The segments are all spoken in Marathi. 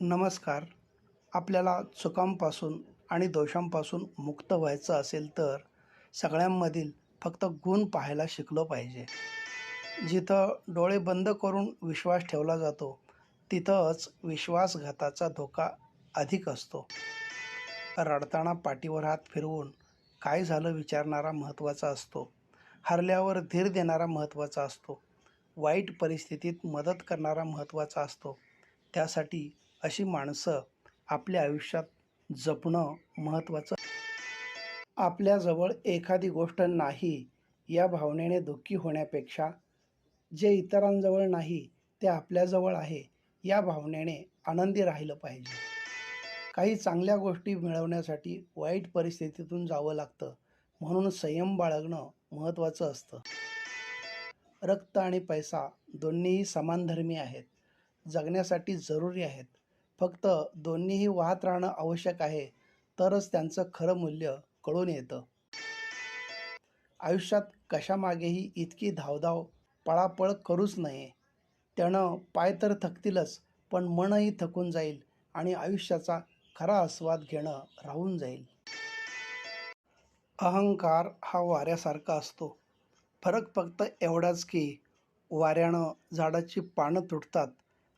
नमस्कार. आपल्याला चुकांपासून आणि दोषांपासून मुक्त व्हायचं असेल तर सगळ्यांमधील फक्त गुण पाहायला शिकलो पाहिजे. जिथं डोळे बंद करून विश्वास ठेवला जातो तिथंच विश्वासघाताचा धोका अधिक असतो. रडताना पाठीवर हात फिरवून काय झालं विचारणारा महत्त्वाचा असतो. हरल्यावर धीर देणारा महत्त्वाचा असतो. वाईट परिस्थितीत मदत करणारा महत्त्वाचा असतो. त्यासाठी अशी माणसं आपल्या आयुष्यात जपणं महत्त्वाचं. आपल्याजवळ एखादी गोष्ट नाही या भावनेने दुःखी होण्यापेक्षा जे इतरांजवळ नाही ते आपल्याजवळ आहे या भावनेने आनंदी राहिलं पाहिजे. काही चांगल्या गोष्टी मिळवण्यासाठी वाईट परिस्थितीतून जावं लागतं म्हणून संयम बाळगणं महत्त्वाचं असतं. रक्त आणि पैसा दोन्हीही समानधर्मी आहेत जगण्यासाठी जरुरी आहेत फक्त दोन्हीही वाहत राहणं आवश्यक आहे तरच त्यांचं खरं मूल्य कळून येतं. आयुष्यात कशामागेही इतकी धावधाव पळापळ करूच नये. त्यानं पाय तर थकतीलच पण मनही थकून जाईल आणि आयुष्याचा खरा आस्वाद घेणं राहून जाईल. अहंकार हा वाऱ्यासारखा असतो. फरक फक्त एवढाच की वाऱ्यानं झाडाची पानं तुटतात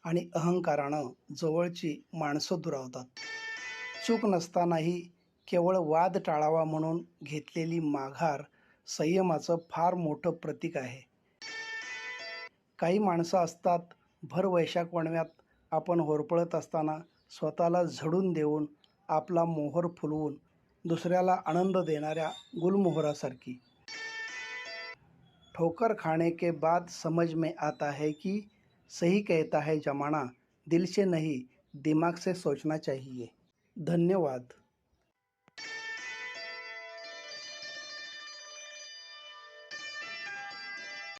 आणि अहंकारानं जवळची माणसं दुरावतात. चूक नसतानाही केवळ वाद टाळावा म्हणून घेतलेली माघार संयमाचं फार मोठं प्रतीक आहे. काही माणसं असतात भर वैशाख वणव्यात आपण होरपळत असताना स्वतःला झडून देऊन आपला मोहर फुलवून दुसऱ्याला आनंद देणाऱ्या गुलमोहरासारखी. ठोकर खाणे के बाद समज में आता है की सही कहता है जमाना दिल से नहीं दिमाग से सोचना चाहिए। धन्यवाद।